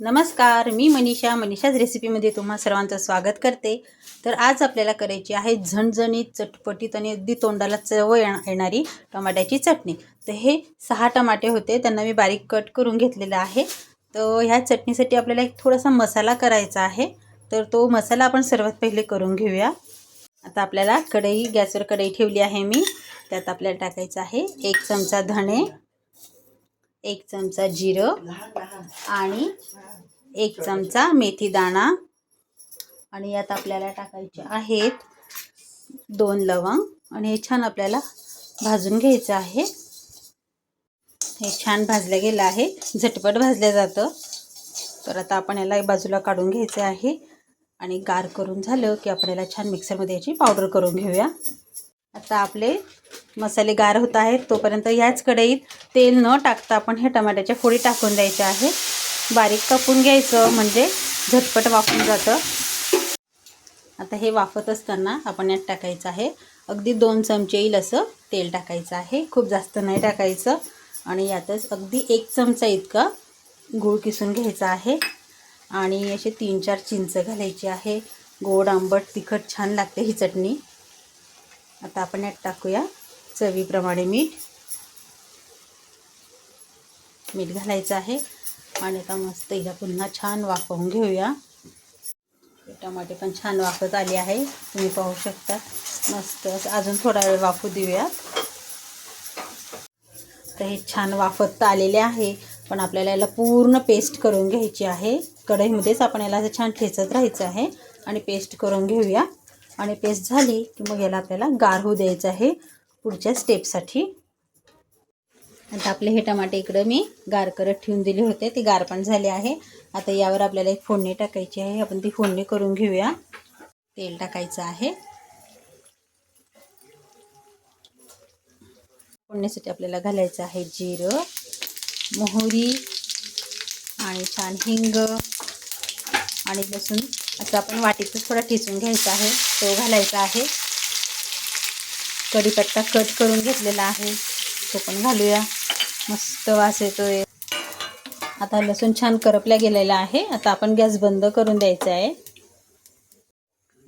नमस्कार मी मनीषा. मनीषाच रेसिपीमध्ये तुम्हा सर्वांचं स्वागत करते. तर आज आपल्याला करायची आहे झणझणीत चटपटीत आणि अगदी तोंडाला चव येण- येणारी टमाट्याची चटणी. तर हे सहा टमाटे होते त्यांना मी बारीक कट करून घेतलेला आहे. तर ह्या चटणीसाठी आपल्याला एक थोडासा मसाला करायचा आहे. तर तो मसाला आपण सर्वात पहिले करून घेऊया. आता आपल्याला कढई गॅसवर कढई ठेवली आहे मी. त्यात आपल्याला टाकायचं आहे एक चमचा धणे एक चमचा जिरं आणि एक चमचा मेथी दाणा. आणि यात आपल्याला टाकायचे आहेत दोन लवंग. आणि हे छान आपल्याला भाजून घ्यायचं आहे. हे छान भाजलं गेलं आहे. झटपट भाजलं जातं. तर आता आपण याला बाजूला काढून घ्यायचं आहे. आणि गार करून झालं की आपण याला छान मिक्सरमध्ये याची पावडर करून घेऊया. आता आपले मसाले गार होत आहेत तोपर्यंत ह्याच कढईत तेल न टाकता आपण हे टमाट्याच्या फोडी टाकून द्यायच्या आहेत बारीक कापून घ्यायचं म्हणजे झटपट वाफून जातं. आता हे वाफत असताना आपण यात टाकायचं आहे. अगदी दोन चमचे येईल असं तेल टाकायचं आहे. खूप जास्त नाही टाकायचं. आणि यातच अगदी एक चमचा इतका गूळ किसून घ्यायचा आहे. आणि असे तीन चार चिंच घालायची आहे. गोड आंबट तिखट छान लागते ही चटणी. आता आपण यात टाकूया. चवीप्रमाणे मीठ. मीठ घालायचं आहे. आणि आता मस्त हिला पुन्हा छान वाफवून घेऊया. टमाटे पण छान वाफत आले आहे. तुम्ही पाहू शकता. मस्त असं अजून थोडा वेळ वाफू देऊया तर हे छान वाफत आलेले आहे. पण आपल्याला याला पूर्ण पेस्ट करून घ्यायची आहे. कढईमध्येच आपण याला असं छान ठेचत राहायचं आहे. आणि पेस्ट करून घेऊया. आणि पेस्ट झाली की मग याला आपल्याला गार होऊ द्यायचं आहे. पुढच्या स्टेपसाठी. आता आपले हे टमाटे इकडं मी गार करत ठेवून दिले होते. ते गार पण झाले आहे. आता यावर आपल्याला एक फोडणी टाकायची आहे. आपण ती फोडणी करून घेऊया. तेल टाकायचं आहे. फोडणीसाठी आपल्याला घालायचं आहे जिरं मोहरी आणि छान हिंग आणि लसूण. असं आपण वाटीतच थोडा ठेचून घ्यायचा आहे. तो घालायचा आहे. कढीपत्ता कट करून घेतलेला आहे. तो पण घालूया. मस्त वास येतोय. आता लसूण छान करपल्या गेलेला आहे. आता आपण गॅस बंद करून द्यायचा आहे.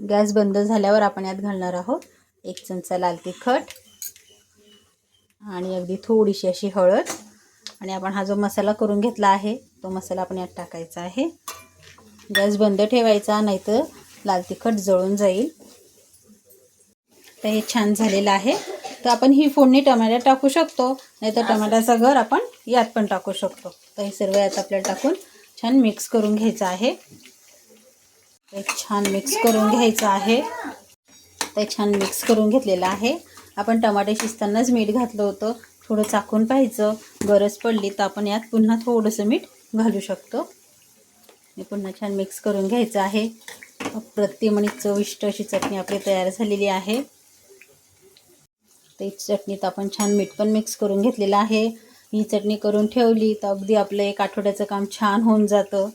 गॅस बंद झाल्यावर आपण यात घालणार आहोत एक चमचा लाल तिखट आणि अगदी थोडीशी अशी हळद. आणि आपण हा जो मसाला करून घेतला आहे तो मसाला आपण यात टाकायचा आहे. गॅस बंद ठेवायचा नाहीतर लाल तिखट जळून जाईल. तर हे छान झालेलं आहे. तर आपण ही फोडणी टमाट्यात टाकू शकतो नाहीतर टमाट्याचा घर आपण यात पण टाकू शकतो. तर हे सर्व यात आपल्याला टाकून छान मिक्स करून घ्यायचं आहे. ते छान मिक्स करून घ्यायचं आहे. ते छान मिक्स करून घेतलेलं आहे. आपण टमाटे शिजतानाच मीठ घातलं होतं. थोडं चाकून पाहायचं. गरज पडली तर आपण यात पुन्हा थोडंसं मीठ घालू शकतो. हे पुन्हा छान मिक्स करून घ्यायचं आहे. प्रतिमणी आणि चविष्ट अशी चटणी आपली तयार झालेली आहे. ते चटणीत आपण छान मीठ पण मिक्स करून घेतलेलं आहे. ही चटणी करून ठेवली तर अगदी आपलं एक आठवड्याचं काम छान होऊन जातं.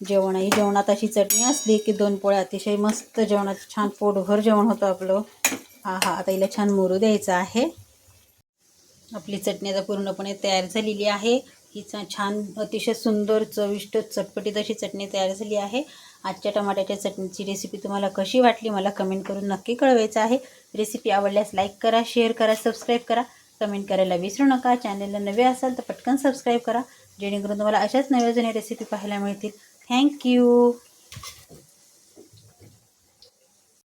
जेवण ही जेवणात अशी चटणी असली की दोन पोळ्या अतिशय मस्त जेवणात छान पोटभर जेवण होतं आपलं. हा हा आता हिला छान मोरू द्यायचं आहे. आपली चटणी आता पूर्णपणे तयार झालेली आहे. ही छान अतिशय सुंदर चविष्ट चटपटीत अशी चटणी तयार झाली आहे. आजच्या टमाट्याच्या चटणीची रेसिपी तुम्हाला कशी वाटली मला कमेंट करून नक्की कळवायचं आहे. रेसिपी आवडल्यास लाईक करा शेअर करा सबस्क्राईब करा. कमेंट करायला विसरू नका. चॅनलला नवे असाल तर पटकन सबस्क्राईब करा. जेणेकरून तुम्हाला अशाच नव्या जुन्या रेसिपी पाहायला मिळतील. थँक्यू